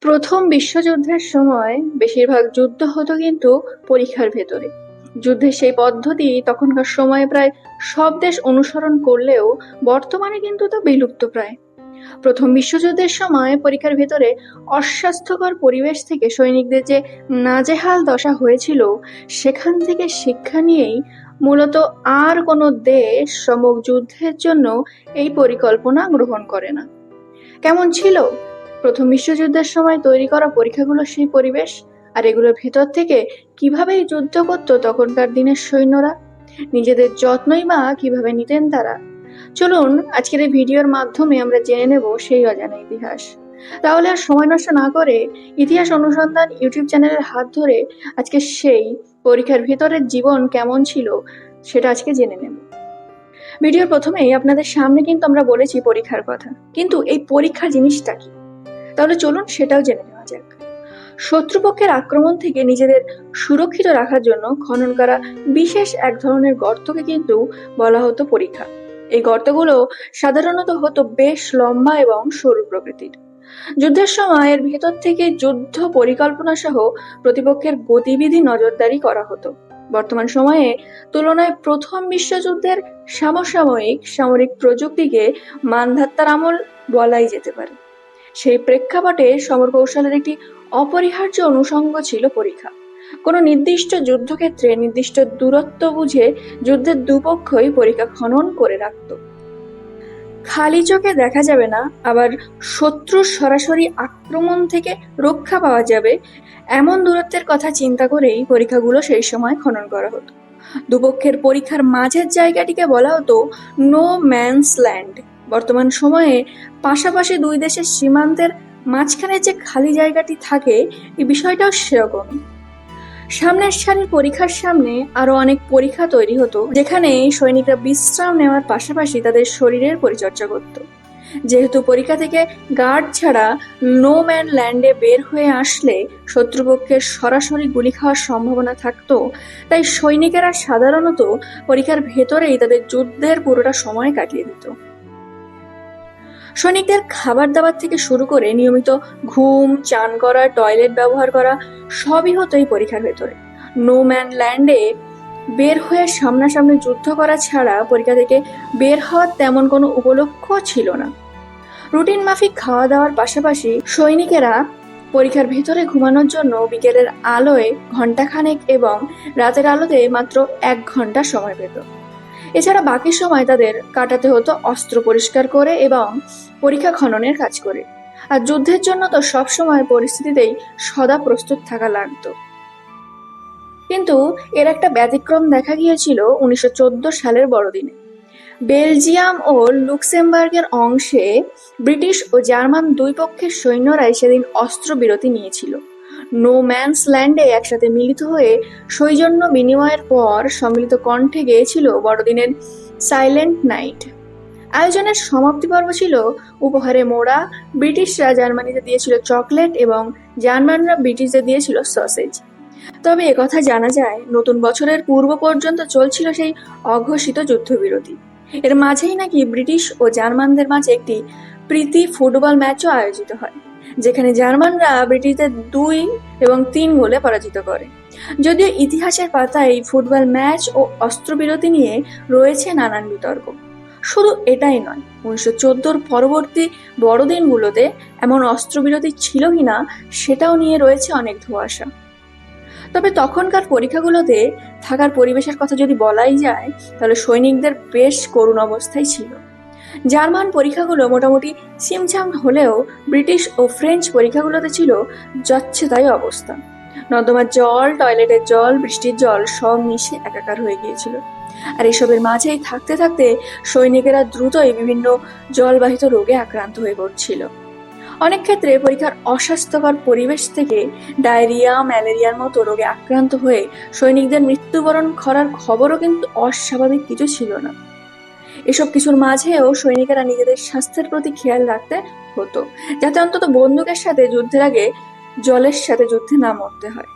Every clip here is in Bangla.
প্রথম বিশ্বযুদ্ধের সময় বেশিরভাগ যুদ্ধ হতো কিন্তু পরীক্ষার ভেতরে। যুদ্ধের সেই পদ্ধতি তখনকার সময়ে প্রায় সব দেশ অনুসরণ করলেও বর্তমানে কিন্তু তা বিলুপ্ত প্রায়। প্রথম বিশ্বযুদ্ধের সময় পরীক্ষার ভেতরে অস্বাস্থ্যকর পরিবেশ থেকে সৈনিকদের যে নাজেহাল দশা হয়েছিল, সেখান থেকে শিক্ষা নিয়েই মূলত আর কোনো দেশ সমক যুদ্ধের জন্য এই পরিকল্পনা গ্রহণ করে না। কেমন ছিল? প্রথম বিশ্বযুদ্ধের সময় তৈরি করা পরীক্ষাগুলো সেই পরিবেশ? আর এগুলোর ভেতর থেকে কীভাবে যুদ্ধ করতো তখনকার দিনের সৈন্যরা? নিজেদের যত্নই বা কীভাবে নিতেন তারা? চলুন, আজকের এই ভিডিওর মাধ্যমে আমরা জেনে নেব সেই অজানা ইতিহাস। তাহলে আর সময় নষ্ট না করে ইতিহাস অনুসন্ধান ইউটিউব চ্যানেলের হাত ধরে আজকে সেই পরীক্ষার ভেতরের জীবন কেমন ছিল সেটা আজকে জেনে নেব। ভিডিওর প্রথমেই আপনাদের সামনে কিন্তু আমরা বলেছি পরীক্ষার কথা। কিন্তু এই পরীক্ষা জিনিসটা কি? তাহলে চলুন সেটাও জেনে নেওয়া যাক। শত্রুপক্ষের আক্রমণ থেকে নিজেদের সুরক্ষিত রাখার জন্য খনন করা বিশেষ এক ধরনের গর্তকে কিন্তু বলা হতো পরীক্ষা। এই গর্তগুলো সাধারণত হতো বেশ লম্বা এবং সরু প্রকৃতির। যুদ্ধের সময় এর ভেতর থেকে যুদ্ধ পরিকল্পনা সহ প্রতিপক্ষের গতিবিধি নজরদারি করা হতো। বর্তমান সময়ে তুলনায় প্রথম বিশ্বযুদ্ধের সমসাময়িক সামরিক প্রযুক্তিকে মানধাত্তার আমল বলাই যেতে পারে। সেই প্রেক্ষাপটে সমর কৌশলের একটি অপরিহার্য অনুষঙ্গ ছিল পরীক্ষা। কোনো নির্দিষ্ট যুদ্ধক্ষেত্রে নির্দিষ্ট দূরত্ব বুঝে যুদ্ধের দুপক্ষই পরীক্ষা খনন করে রাখত। খালি চোখে দেখা যাবে না, আবার শত্রুর সরাসরি আক্রমণ থেকে রক্ষা পাওয়া যাবে, এমন দূরত্বের কথা চিন্তা করেই পরীক্ষাগুলো সেই সময় খনন করা হতো। দুপক্ষের পরীক্ষার মাঝের জায়গাটিকে বলা হতো নো ম্যানস ল্যান্ড বর্তমান সময়ে পাশাপাশি দুই দেশের সীমান্তের মাঝখানে যে খালি জায়গাটি থাকে এই বিষয়টাও সেরকম। সামনের সারির পরীক্ষার সামনে আরও অনেক পরীক্ষা তৈরি হতো, যেখানে সৈনিকরা বিশ্রাম নেওয়ার পাশাপাশি তাদের শরীরের পরিচর্যা করত। যেহেতু পরীক্ষা থেকে গার্ড ছাড়া নো ম্যান ল্যান্ডে বের হয়ে আসলে শত্রুপক্ষের সরাসরি গুলি খাওয়ার সম্ভাবনা থাকতো, তাই সৈনিকেরা সাধারণত পরীক্ষার ভেতরেই তাদের যুদ্ধের পুরোটা সময় কাটিয়ে দিত। সৈনিকদের খাবার দাবার থেকে শুরু করে নিয়মিত ঘুম, চান করা, টয়লেট ব্যবহার করা, সবই হতো এই পরীক্ষার ভেতরে। নো ম্যান ল্যান্ডে বের হয়ে সামনাসামনি যুদ্ধ করা ছাড়া পরীক্ষা থেকে বের হওয়ার তেমন কোনো উপলক্ষ ছিল না। রুটিন মাফিক খাওয়া দাওয়ার পাশাপাশি সৈনিকেরা পরীক্ষার ভেতরে ঘুমানোর জন্য বিকেলের আলোয় ঘন্টাখানেক এবং রাতের আলোতে মাত্র এক ঘণ্টা সময় পেত। এছাড়া বাকি সময় তাদের কাটাতে হতো অস্ত্র পরিষ্কার করে এবং পরীক্ষা খননের কাজ করে। আর যুদ্ধের জন্য তো সব সময় পরিস্থিতিতেই সদা প্রস্তুত থাকা লাগতো। কিন্তু এর একটা ব্যতিক্রম দেখা গিয়েছিল উনিশশো চোদ্দ সালের বড়দিনে। বেলজিয়াম ও লুক্সেমবার্গের অংশে ব্রিটিশ ও জার্মান দুই পক্ষের সৈন্যরাই সেদিন অস্ত্র বিরতি নিয়েছিল। নো ম্যানস ল্যান্ডে একসাথে মিলিত হয়ে সৌজন্য বিনিময়ের পর সম্মিলিত কণ্ঠে গেয়েছিল বড়দিনের সাইলেন্ট নাইট আয়োজনের সমাপ্তি পর্ব ছিল উপহারে মোড়া, ব্রিটিশরা জার্মানিতে দিয়েছিল চকলেট এবং জার্মানরা ব্রিটিশদের দিয়েছিল সসেজ। তবে একথা জানা যায়, নতুন বছরের পূর্ব পর্যন্ত চলছিল সেই অঘোষিত যুদ্ধবিরতি। এর মাঝেই নাকি ব্রিটিশ ও জার্মানদের মাঝে একটি প্রীতি ফুটবল ম্যাচও আয়োজিত হয়। যেখানে জার্মানরা ব্রিটিশদের দুই এবং তিন গোলে পরাজিত করে। যদিও ইতিহাসের পাতায় ফুটবল ম্যাচ ও অস্ত্রবিরতি নিয়ে রয়েছে নানান বিতর্ক। শুধু এটাই নয়, উনিশশো চোদ্দোর পরবর্তী বড়দিনগুলোতে এমন অস্ত্রবিরতি ছিল কিনা সেটাও নিয়ে রয়েছে অনেক ধোঁয়াশা। তবে তখনকার পরীক্ষাগুলোতে থাকার পরিবেশের কথা যদি বলাই যায়, তাহলে সৈনিকদের বেশ করুণ অবস্থায় ছিল। জার্মান পরীক্ষাগুলো মোটামুটি সিমছাম হলেও ব্রিটিশ ও ফ্রেঞ্চ পরীক্ষাগুলোতে ছিল যাচ্ছে তাই অবস্থা। নর্দমার জল, টয়লেটের জল, বৃষ্টির জল সব মিশে একাকার হয়ে গিয়েছিল। আর এসবের মাঝেই থাকতে থাকতে সৈনিকেরা দ্রুতই বিভিন্ন জলবাহিত রোগে আক্রান্ত হয়ে পড়ছিল। অনেক ক্ষেত্রে পরীক্ষার অস্বাস্থ্যকর পরিবেশ থেকে ডায়রিয়া, ম্যালেরিয়ার মতো রোগে আক্রান্ত হয়ে সৈনিকদের মৃত্যুবরণ করার খবরও কিন্তু অস্বাভাবিক কিছু ছিল না। এসব কিছুর মাঝেও সৈনিকেরা নিজেদের স্বাস্থ্যের প্রতি খেয়াল রাখতে হতো, যাতে অন্তত বন্দুকের সাথে যুদ্ধের আগে জলের সাথে যুদ্ধে না মরতে হয়।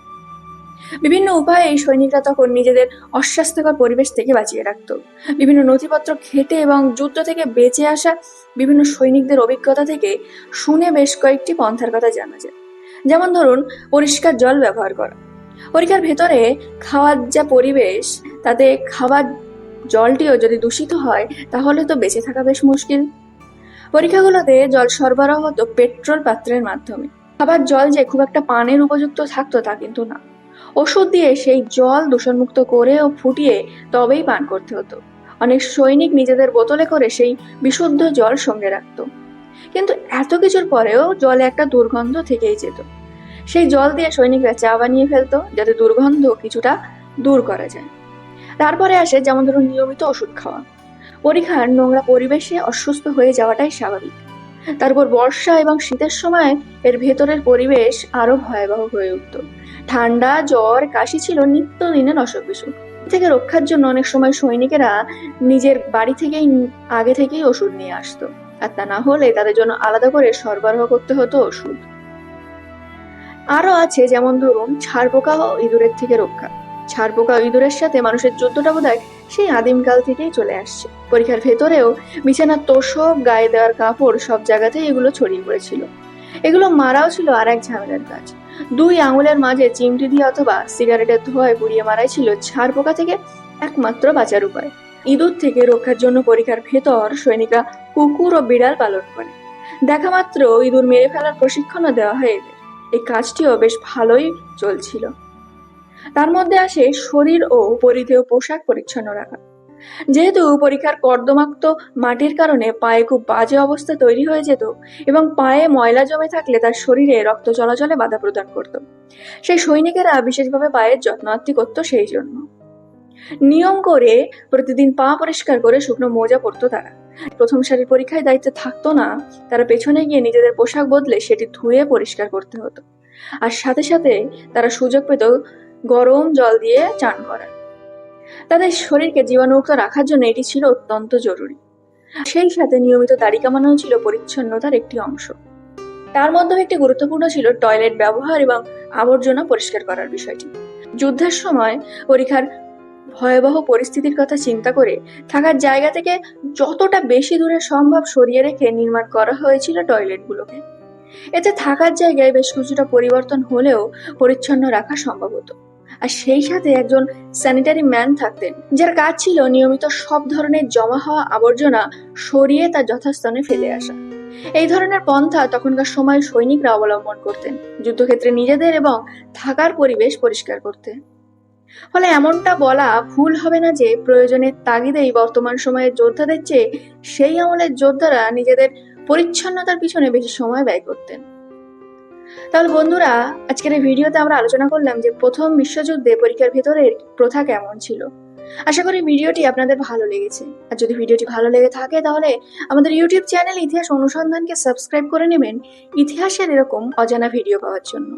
বিভিন্ন উপায়ে এই সৈনিকরা তখন নিজেদের অস্বাস্থ্যকর পরিবেশ থেকে বাঁচিয়ে রাখত। বিভিন্ন নথিপত্র ঘেটে এবং যুদ্ধ থেকে বেঁচে আসা বিভিন্ন সৈনিকদের অভিজ্ঞতা থেকে শুনে বেশ কয়েকটি পন্থার কথা জানা যায়। যেমন ধরুন, পরিষ্কার জল ব্যবহার করা। পরীক্ষার ভেতরে খাওয়ার যা পরিবেশ, তাতে খাবার জলটিও যদি দূষিত হয়, তাহলে তো বেঁচে থাকা বেশ মুশকিল। পরীক্ষাগুলোতে জল সরবরাহ হতো পেট্রোল পাত্রের মাধ্যমে। আবার জল যে খুব একটা পানের উপযুক্ত থাকতো তা কিন্তু না। ওষুধ দিয়ে সেই জল দূষণমুক্ত করে ও ফুটিয়ে তবেই পান করতে হতো। অনেক সৈনিক নিজেদের বোতলে করে সেই বিশুদ্ধ জল সঙ্গে রাখতো। কিন্তু এত কিছুর পরেও জলে একটা দুর্গন্ধ থেকেই যেত। সেই জল দিয়ে সৈনিকরা চা বানিয়ে ফেলতো, যাতে দুর্গন্ধ কিছুটা দূর করা যায়। তারপরে আসে যেমন ধরুন নিয়মিত ওষুধ খাওয়া। পরীক্ষার নোংরা পরিবেশে অসুস্থ হয়ে যাওয়াটাই স্বাভাবিক। তারপর বর্ষা এবং শীতের সময় এর ভেতরের পরিবেশ আরও ভয়াবহ হয়ে উঠত। ঠান্ডা, জ্বর, কাশি ছিল নিত্যদিনের অসুখ বিসুখ থেকে রক্ষার জন্য অনেক সময় সৈনিকেরা নিজের বাড়ি থেকেই, আগে থেকেই ওষুধ নিয়ে আসতো। আর তা না হলে তাদের জন্য আলাদা করে সরবরাহ করতে হতো ওষুধ। আরও আছে যেমন ধরুন ছাড় পোকা ও ইঁদুরের থেকে রক্ষা। ছাড় পোকা ইঁদুরের সাথে মানুষের যুদ্ধটা বোধ সেই আদিমকাল থেকেই চলে আসছে। পরীক্ষার ভেতরেও বিছানার তোষক, গায়ে দেওয়ার কাপড় সব জায়গাতেই এগুলো ছড়িয়ে পড়েছিল। এগুলো মারাও ছিল আর এক ঝামেলার কাজ। দুই আঙুলের মাঝে চিমটি দিয়ে অথবা সিগারেটের ধোয়ায় পুড়িয়ে মারাই ছিল ছাড় পোকা থেকে একমাত্র বাঁচার উপায়। ইঁদুর থেকে রক্ষার জন্য পরীক্ষার ভেতর সৈনিকরা কুকুর ও বিড়াল পালন করে। দেখা মাত্র ইঁদুর মেরে ফেলার প্রশিক্ষণও দেওয়া হয় এদের। এই কাজটিও বেশ ভালোই চলছিল। তার মধ্যে আসে শরীর ও পরিধেয় পোশাক পরিচ্ছন্ন রাখা। যেহেতু পরীক্ষার কর্দমাক্ত মাটির কারণে পায়ে খুব বাজে অবস্থা তৈরি হয়ে যেত এবং পায়ে ময়লা জমে থাকলে তার শরীরে রক্ত চলাচলে বাধা প্রদান করত। সেই সৈনিকেরা বিশেষভাবে পায়ের যত্নার্থী করত সেই জন্য। নিয়ম করে প্রতিদিন পা পরিষ্কার করে শুকনো মোজা পরতো তারা। প্রথম সারির পরীক্ষায় দায়িত্বে থাকতো না, তারা পেছনে গিয়ে নিজেদের পোশাক বদলে সেটি ধুয়ে পরিষ্কার করতে হতো। আর সাথে সাথে তারা সুযোগ পেত গরম জল দিয়ে চান করার তাদের শরীরকে জীবাণুমুক্ত রাখার জন্য এটি ছিল অত্যন্ত জরুরি। সেই সাথে নিয়মিত দাড়ি কামানো ছিল পরিচ্ছন্নতার একটি অংশ। তার মধ্যেও একটি গুরুত্বপূর্ণ ছিল টয়লেট ব্যবহার এবং আবর্জনা পরিষ্কার করার বিষয়টি। যুদ্ধের সময় পরীক্ষার ভয়াবহ পরিস্থিতির কথা চিন্তা করে থাকার জায়গা থেকে যতটা বেশি দূরে সম্ভব সরিয়ে রেখে নির্মাণ করা হয়েছিল টয়লেটগুলোকে। এতে থাকার জায়গায় বেশ কিছুটা পরিবর্তন হলেও পরিচ্ছন্ন রাখা সম্ভব হতো। আর সেই সাথে একজন স্যানিটারি ম্যান থাকতেন, যার কাজ ছিল নিয়মিত সব ধরনের জমা হওয়া আবর্জনা সরিয়ে তার যথাস্থানে ফেলে আসা। এই ধরনের পন্থা তখনকার সময় সৈনিকরা অবলম্বন করতেন, যুদ্ধক্ষেত্রে নিজেদের এবং থাকার পরিবেশ পরিষ্কার করতে ফলে এমনটা বলা ভুল হবে না যে প্রয়োজনের তাগিদেই বর্তমান সময়ের যোদ্ধাদের চেয়ে সেই আমলের যোদ্ধারা নিজেদের পরিচ্ছন্নতার পিছনে বেশি সময় ব্যয় করতেন। তাহলে বন্ধুরা, আজকের এই ভিডিওতে আমরা আলোচনা করলাম যে প্রথম বিশ্বযুদ্ধে পরীক্ষার ভেতরের প্রথা কেমন ছিল। আশা করি ভিডিওটি আপনাদের ভালো লেগেছে। আর যদি ভিডিওটি ভালো লেগে থাকে তাহলে আমাদের ইউটিউব চ্যানেল ইতিহাস অনুসন্ধানকে সাবস্ক্রাইব করে নেবেন ইতিহাসের এরকম অজানা ভিডিও পাওয়ার জন্য।